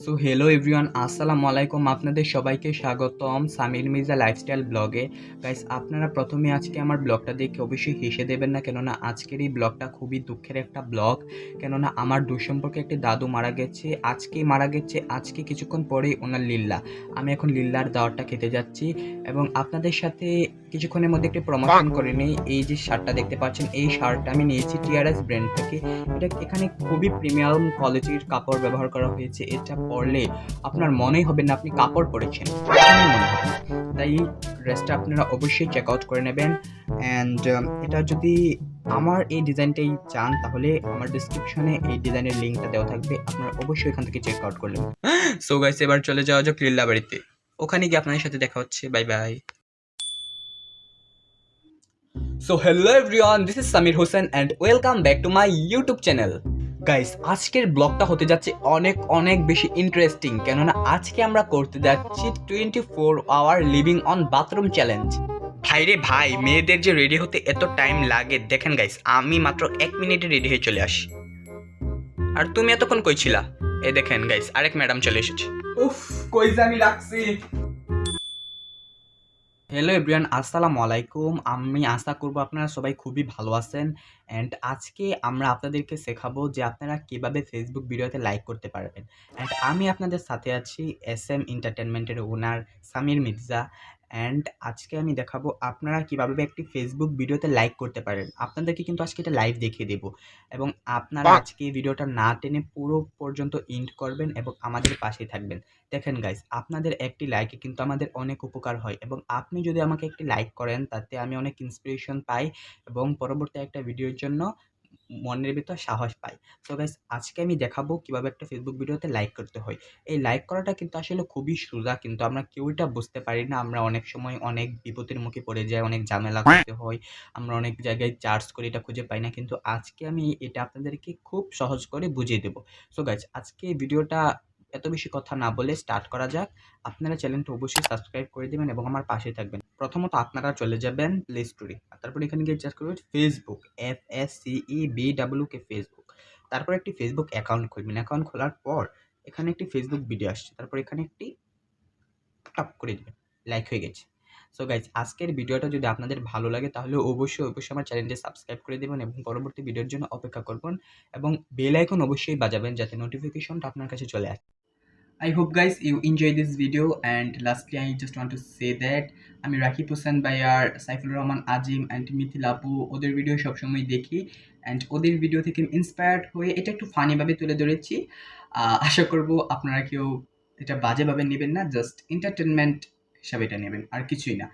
So hello everyone আসসালামু আলাইকুম আপনাদের সবাইকে স্বাগতম সামির মির্জা লাইফস্টাইল ব্লগে গাইস আপনারা প্রথমে আজকে আমার ব্লগটা দেখে অবশ্যই হেসে দেবেন না, কেননা আজকের এই ব্লগটা খুবই দুঃখের একটা ব্লগ কেননা আমার দুঃসম্পর্কে একটি দাদু মারা গেছে। আজকেই মারা গেছে, আজকে কিছুক্ষণ পরেই ওনার লিল্লা আমি এখন লিল্লার দাওয়ারটা খেতে যাচ্ছি এবং আপনাদের সাথে কিছুক্ষণের মধ্যে একটি প্রমোশন করে নিই। এই যে শার্টটা দেখতে পাচ্ছেন, এই শার্টটা আমি নিয়েছি টিআরএস ব্র্যান্ড থেকে। এটা এখানে খুবই প্রিমিয়াম কোয়ালিটির কাপড় ব্যবহার করা হয়েছে। এটা পরলে আপনার মনেই হবে না আপনি কাপড় পরেছেন। তাই এই ড্রেসটা আপনারা অবশ্যই চেক আউট করে নেবেন। অ্যান্ড এটা যদি আমার এই ডিজাইনটাই চান, তাহলে আমার ডিসক্রিপশনে এই ডিজাইনের লিঙ্কটা দেওয়া থাকবে। আপনারা অবশ্যই এখান থেকে চেক আউট করলেন সো গাইস এবার চলে যাওয়া যাক লিল্লা বাড়িতে। ওখানে গিয়ে আপনাদের সাথে দেখা হচ্ছে। Bye bye so hello everyone this is Samir Hossain and welcome back to my YouTube channel guys আজকের ব্লগটা হতে যাচ্ছে অনেক অনেক বেশি ইন্টারেস্টিং কেননা আজকে আমরা করতে যাচ্ছি twenty four hour living on bathroom challenge ভাইরে ভাই, মেয়েদের যে রেডি হতে এত টাইম লাগে, দেখেন গাইস আমি মাত্র এক মিনিটে রেডি হয়ে চলে আসি। আর তুমি এতক্ষণ কই ছিলা? এ দেখেন গাইস আরেক ম্যাডাম চলে এসেছে। উফ, কই জানি রাখছি? হ্যালো এভরিয়ান আসসালামু আলাইকুম। আমি আশা করব আপনারা সবাই খুবই ভালো আছেন। অ্যান্ড আজকে আমরা আপনাদেরকে শেখাবো যে আপনারা কীভাবে ফেসবুক ভিডিওতে লাইক করতে পারবেন। অ্যান্ড আমি আপনাদের সাথে আছি এস এম এন্টারটেনমেন্টের ওনার সামির মির্জা অ্যান্ড আজকে আমি দেখাবো আপনারা কীভাবে একটি ফেসবুক ভিডিওতে লাইক করতে পারেন। আপনাদেরকে কিন্তু আজকে এটা লাইভ দেখিয়ে দেবো। এবং আপনারা আজকে এই ভিডিওটা না টেনে পুরো পর্যন্ত ইন্ড করবেন এবং আমাদের পাশেই থাকবেন। দেখেন গাইস আপনাদের একটি লাইকে কিন্তু আমাদের অনেক উপকার হয় এবং আপনি যদি আমাকে একটি লাইক করেন তাতে আমি অনেক ইন্সপিরেশন পাই এবং পরবর্তী একটা ভিডিওর জন্য মনের ভিতর সাহস পাই তো গাইস আজকে আমি দেখাবো কীভাবে একটা ফেসবুক ভিডিওতে লাইক করতে হয়। এই লাইক করাটা কিন্তু আসলে খুবই সোজা, কিন্তু আমরা কেউ এটা বুঝতে পারি না। আমরা অনেক সময় অনেক বিপদের মুখে পড়ে যাই, অনেক ঝামেলা করতে হয়, আমরা অনেক জায়গায় চার্জ করে, এটা খুঁজে পাই না। কিন্তু আজকে আমি এটা আপনাদেরকে খুব সহজ করে বুঝিয়ে দেবো। সো গাইস আজকে ভিডিওটা এত বেশি কথা না বলে স্টার্ট করা যাক। আপনারা চ্যানেলটা অবশ্যই সাবস্ক্রাইব করে দেবেন এবং আমার পাশে থাকবেন। প্রথমত আপনারা চলে যাবেন প্লে স্টোরে তারপর এখানে গিয়ে চার্জ করবেন Facebook F S C B W K Facebook তারপর একটি ফেসবুক অ্যাকাউন্ট খুলবেন। অ্যাকাউন্ট খোলার পর এখানে একটি ফেসবুক ভিডিও আসছে। তারপর এখানে একটি টপ করে দেবেন। লাইক হয়ে গেছে। সো গাইজ আজকের ভিডিওটা যদি আপনাদের ভালো লাগে, তাহলে অবশ্যই অবশ্যই আমার চ্যানেলটি সাবস্ক্রাইব করে দেবেন এবং পরবর্তী ভিডিওর জন্য অপেক্ষা করবেন। এবং বেল আইকন অবশ্যই বাজাবেন, যাতে নোটিফিকেশনটা আপনার কাছে চলে আসে। I hope, guys, you enjoy this video. And lastly, I just want to say that আমি রাকিব হোসেন ভাইয়ার সাইফুল রহমান, আজিম অ্যান্ড মিথিল আপু, ওদের ভিডিও সবসময় দেখি। অ্যান্ড ওদের ভিডিও থেকে ইন্সপায়ার্ড হয়ে এটা একটু ফানিভাবে তুলে ধরেছি। আশা করব আপনারা কেউ এটা বাজেভাবে নেবেন না জাস্ট এন্টারটেনমেন্ট হিসাবে এটা নেবেন, আর কিছুই না।